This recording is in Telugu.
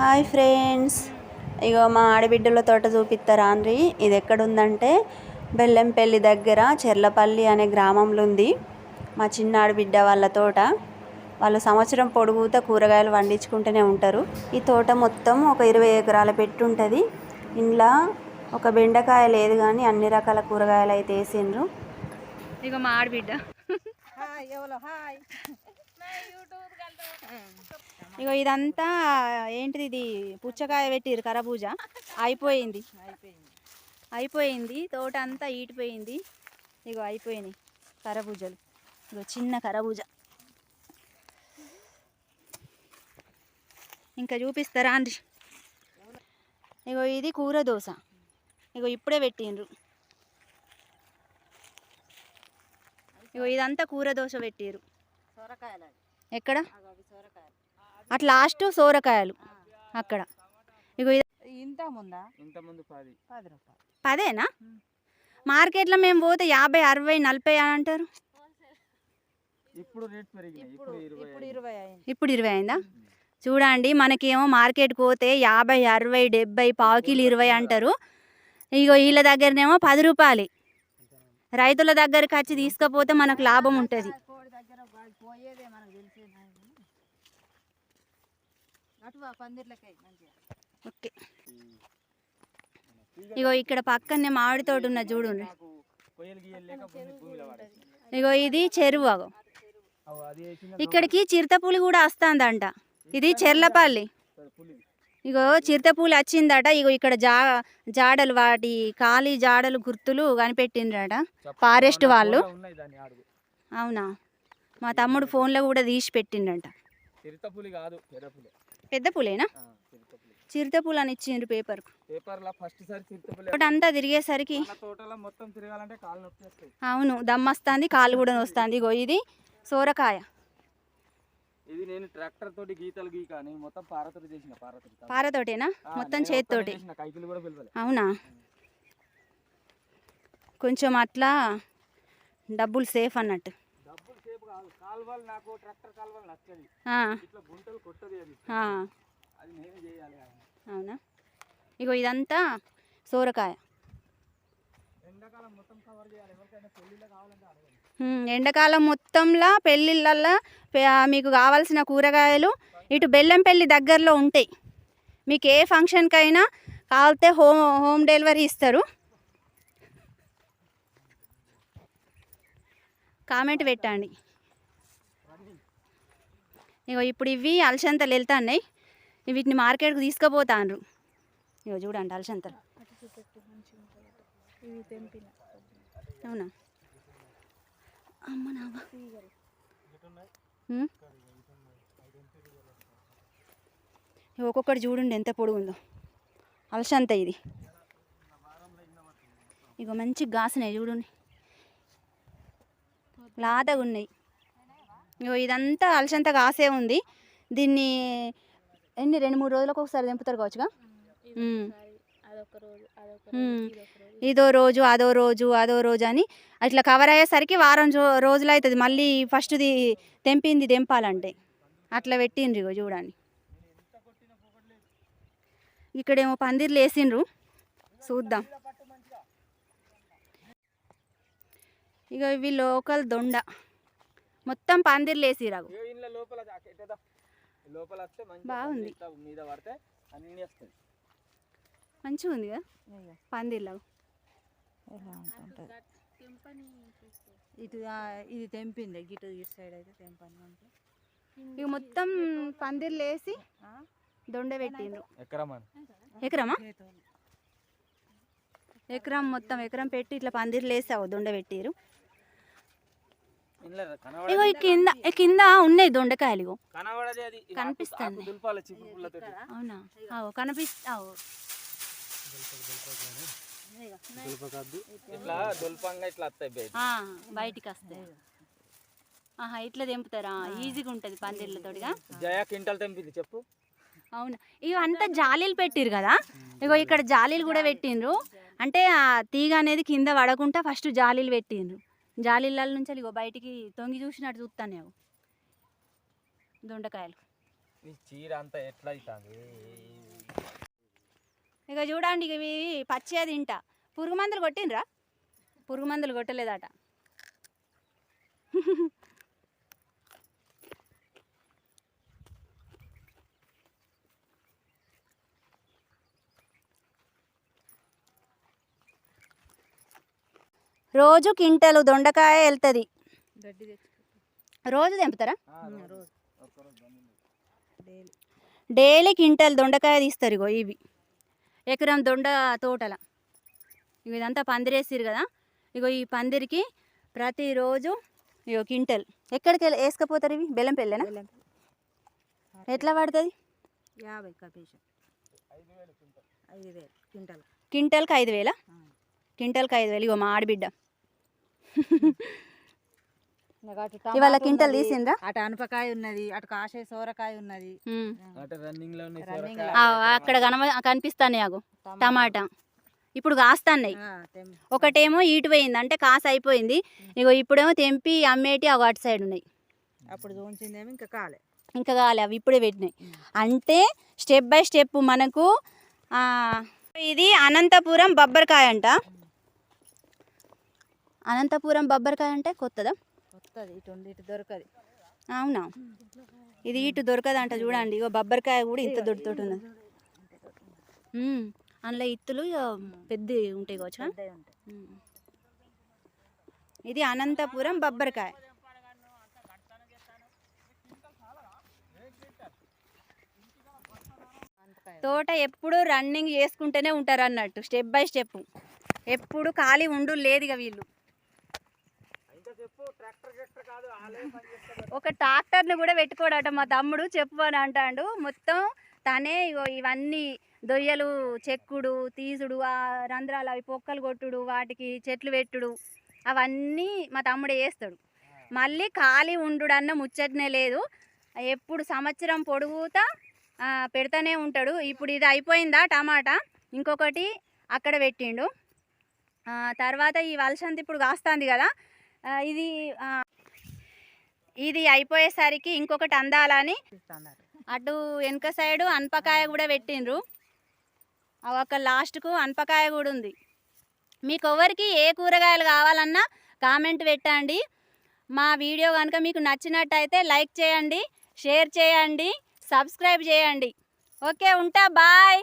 Hi friends. ఇగో మా ఆడబిడ్డల తోట చూపిస్తారా అండ్రి ఇది ఎక్కడుందంటే బెల్లంపల్లి దగ్గర చెర్లపల్లి అనే గ్రామంలో ఉంది. మా చిన్న ఆడబిడ్డ వాళ్ళ తోట. వాళ్ళు సంవత్సరం పొడుగుతా కూరగాయలు పండించుకుంటూనే ఉంటారు. ఈ తోట మొత్తం ఒక ఇరవై ఎకరాల పెట్టి ఉంటుంది. ఇంట్లో ఒక బెండకాయ లేదు కానీ అన్ని రకాల కూరగాయలు అయితే వేసిండ్రు. ఇక మా ఆడబిడ్డ. ఇగో ఇదంతా ఏంటిది ఇది? పుచ్చకాయ పెట్టిరు కరబూజ. అయిపోయింది. అయిపోయింది. తోట అంతా ఈటిపోయింది ఇగో అయిపోయినాయి కరబూజలు. ఇగో చిన్న కరబూజ. ఇంకా చూపిస్తారా అండి ఇగో ఇది కూర దోశ. ఇగో ఇప్పుడే పెట్టిండ్రు. ఇగో ఇదంతా కూర దోశ పెట్టిరు ఎక్కడ? అట్లా లాస్ట్ సోరకాయలు అక్కడ. ఇగో ఇది ఇంత ముందా? ఇంత ముందు పది. పది రూపాయలు. పదేనా? మార్కెట్లో మేము పోతే యాభై అరవై నలభై అని అంటారు. ఇప్పుడు రేట్ పెరిగినాయి. ఇప్పుడు ఇరవై అయింది. చూడండి మనకేమో మార్కెట్కి పోతే యాభై అరవై డెబ్బై పావుకిలు ఇరవై అంటారు. ఇగో వీళ్ళ దగ్గరనేమో పది రూపాయలు. రైతుల దగ్గరికి వచ్చి తీసుకపోతే మనకు లాభం ఉంటుంది. పందిర్లకై మంచిగా. ఓకే. ఇగో ఇక్కడ పక్కనే మామిడి తోట ఉన్న చూడండి. పడేసింది ఇగో ఇది చెరువు ఇక్కడికి చిరుతపులి కూడా వస్తుందంట. ఇది చెర్లపల్లి. ఇగో చిరుతపూలు వచ్చిందట. ఇగో ఇక్కడ జా జాడలు వాటి ఖాళీ జాడలు గుర్తులు కనిపెట్టిండ్రట. ఫారెస్ట్ వాళ్ళు. అవునా? మా తమ్ముడు ఫోన్లో కూడా తీసి పెట్టిండంట. చిరుతపులి కాదు పెద్ద పులేనా? చిరుతపులి చిరుతపూలు అని ఇచ్చిండ్రు పేపర్ అంతా తిరిగేసరికి అవును దమ్మొస్తుంది కాలు కూడా వస్తుంది ఇగో ఇది సోరకాయ. ఇది నేను ట్రాక్టర్ తోటి గీతలు గీక మొత్తం పారతోటి చేసిన పారతోటి. పారతోటేనా? మొత్తం చేతితోటి. అవునా? కొంచెం అట్లా డబ్బులు సేఫ్ అన్నట్టు. కాదు. కాలువలు నాకు ట్రాక్టర్ కాలువలు నచ్చది ఇట్లా గుంటలు కొట్టది అది. అది నేనే చేయాలి. అవునా? ఇగో ఇదంతా సోరకాయ. ఎండాకాలం మొత్తంలో పెళ్ళిళ్ళల్లో మీకు కావాల్సిన కూరగాయలు ఇటు బెల్లంపల్లి దగ్గరలో ఉంటాయి. మీకు ఏ ఫంక్షన్కైనా కావాలితే హోమ్ హోమ్ డెలివరీ ఇస్తారు. కామెంట్ పెట్టండి. ఇగో ఇప్పుడు ఇవి అలసంతలు వెళ్తున్నాయి. వీటిని మార్కెట్కి తీసుకుపోతాండ్రు. ఇగో చూడండి అలసంతలు అవునా? అమ్మ నావా ఒక్కొక్కటి చూడండి ఎంత పొడుగుందో అలసంత ఇది. ఇగో మంచి గాసినాయి చూడండి. లాతగా ఉన్నాయి. ఇదంతా అలసంత గాసే ఉంది. దీన్ని ఎన్ని రెండు మూడు రోజులకు ఒకసారి తెంపుతారు కావచ్చుగా. ఇదో రోజు అదో రోజు అదో రోజు అని అట్లా కవర్ అయ్యేసరికి వారం రోజులు అవుతుంది మళ్ళీ ఫస్ట్ది తెంపింది తెంపాలంటే. అట్లా పెట్టిండ్రు ఇగో చూడండి. ఇక్కడేమో పందిర్లు వేసిండ్రు. చూద్దాం. ఇక ఇవి లోకల్ దొండ. మొత్తం పందిర్లు బాగుంది. ఇట్లా మీద పడితే అన్ని వస్తాయి. మంచిగా ఉంది కదా? పందిర్లు ఎలా ఉంటుంటుంది ఇటు ఇది తెంపింది. గిటు ఇటు సైడ్ అయితే తెంపని ఇక మొత్తం పందిర్లు వేసి దొండ పెట్టిండ్రు. ఎకరమా? ఎకరం మొత్తం ఎకరం పెట్టి ఇట్లా పందిర్లు వేసావు దొండ పెట్టిరు ఇగో ఈ కింద ఈ కింద ఉన్నాయి దొండకాయలు ఇగో. కనిపిస్తుంది. అవునా? ఆవు కనిపిస్తావు ఇట్లా దుల్పంగా ఇట్లా వస్తాయి బయట బయటికి వస్తాయి. ఆహా ఇట్లా తెంపుతారా? ఈజీగా ఉంటుంది పందిర్లతోటిగా జయ తెంపింది చెప్పు. అవునా? ఇవి అంతా జాలీలు పెట్టిరు కదా? ఇగో ఇక్కడ జాలీలు కూడా పెట్టిండ్రు. అంటే ఆ తీగ అనేది కింద పడకుండా ఫస్ట్ జాలీలు పెట్టిండ్రు. జాలీల నుంచి ఇగో బయటికి తొంగి చూసినట్టు చూస్తాను నేను దొండకాయలు. ఈ చీర అంతా ఎట్లా అవుతుంది ఇక చూడండి ఇక ఇవి పచ్చిగా తింటా. పురుగు మందులు కొట్టిండ్రా? పురుగు మందులు కొట్టలేదట. రోజు కింటలు దొండకాయ వెళ్తుంది. రోజు తెంపుతారా? రోజు. డైలీ కింటల్ దొండకాయ తీస్తారు ఇగో ఇవి. ఎకరం దొండ తోటల. ఇగో ఇదంతా పందిరేసిరు కదా. ఇగో ఈ పందిరికి ప్రతిరోజు ఇగో కింటల్ ఎక్కడికి వెళ్ళి వేసుకపోతారు ఇవి? బెల్లం పెళ్ళేనా? ఎట్లా పడుతుంది? యాభై కపేషన్ ఐదు వేలు క్వింటల్. కింటల్కి ఐదు వేలా? కింటల్కి ఐదు వేలు ఇగో మా ఆడబిడ్డ ఇవాళ క్వింటల్ తీసిండ్రా? అటు అనపకాయ ఉన్నది అటు కాసే సోరకాయ ఉన్నది. అక్కడ కనమ కనిపిస్తాయి అగో టమాటా. ఇప్పుడు కాస్తాన్నాయి. ఒకటేమో ఈటు పోయింది అంటే కాస అయిపోయింది. ఇగో ఇప్పుడేమో తెంపి అమ్మేటి అగో అటు సైడ్ ఉన్నాయి. అప్పుడు ఇంకా కాలే. ఇంకా కాలే అవి ఇప్పుడే పెట్టినాయి. అంటే స్టెప్ బై స్టెప్ మనకు ఆ, ఇది అనంతపురం బొబ్బరికాయ అంట. అనంతపురం బొబ్బరికాయ అంటే కొత్తదా? వస్తుంది ఇటు ఇటు దొరకదు. అవునా? ఇది ఇటు దొరకదంట చూడండి. ఇగో బొబ్బరికాయ కూడా ఇంత ఉమ్, అందులో ఇత్తులు పెద్ద ఉంటాయి కావచ్చు. ఇది అనంతపురం బొబ్బరికాయ. తోట ఎప్పుడు రన్నింగ్ చేసుకుంటూనే ఉంటారు అన్నట్టు స్టెప్ బై స్టెప్. ఎప్పుడు ఖాళీ ఉండు లేదు ఇక వీళ్ళు. ఒక ట్రాక్టర్ని కూడా పెట్టుకోడట మా తమ్ముడు చెప్పు అని అంటాడు. మొత్తం తనే ఇగో ఇవన్నీ దొయ్యలు చెక్కుడు తీసుడు ఆ రంధ్రాలు అవి పొక్కలు కొట్టుడు వాటికి చెట్లు పెట్టుడు అవన్నీ మా తమ్ముడు వేస్తాడు మళ్ళీ ఖాళీ ఉండు అన్న ముచ్చటనే లేదు. ఎప్పుడు సంవత్సరం పొడుగుతా పెడతానే ఉంటాడు. ఇప్పుడు ఇది అయిపోయిందా టమాటా? ఇంకొకటి అక్కడ పెట్టిండు. తర్వాత ఈ వలసంతి ఇప్పుడు కాస్తుంది కదా ఇది ఇది అయిపోయేసరికి ఇంకొకటి అందాలని అటు వెనక సైడు అనపకాయ కూడా పెట్టిండ్రు. ఒక లాస్ట్కు అనపకాయ కూడా ఉంది. మీకు ఎవరికి ఏ కూరగాయలు కావాలన్నా కామెంట్ పెట్టండి. మా వీడియో కనుక మీకు నచ్చినట్టయితే లైక్ చేయండి షేర్ చేయండి సబ్స్క్రైబ్ చేయండి. ఓకే ఉంటా బాయ్.